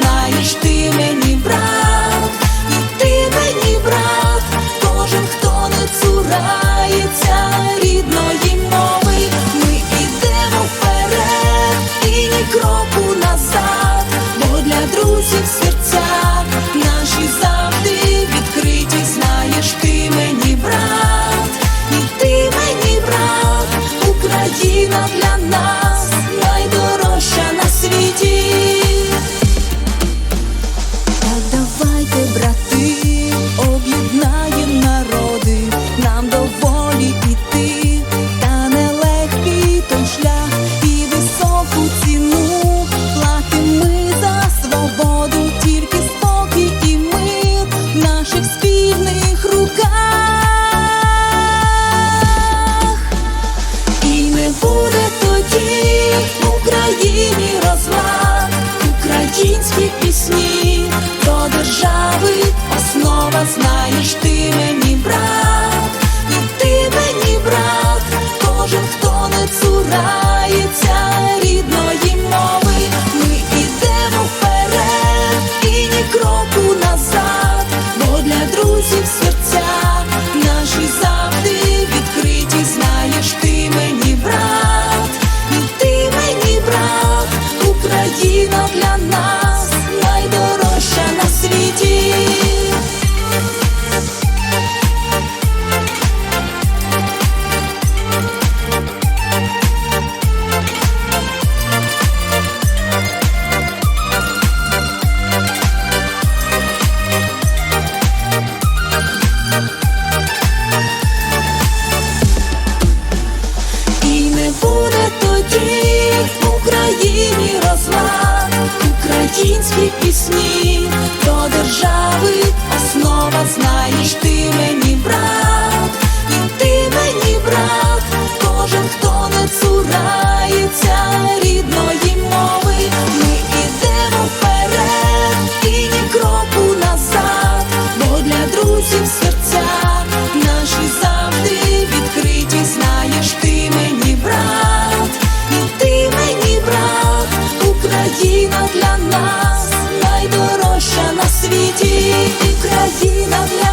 знаєш, ти мені брат, і ти мені брат, кожен, хто не цурається рідної. Україні розлад, українські пісні, до держави. Основа знаєш ти мені, брат, і ти мені, брат, кожен, хто не цурається. Україна для нас найдорожча на світі. Буде тоді. українські пісні. Україна для нас найдорожча на світі, Україна для.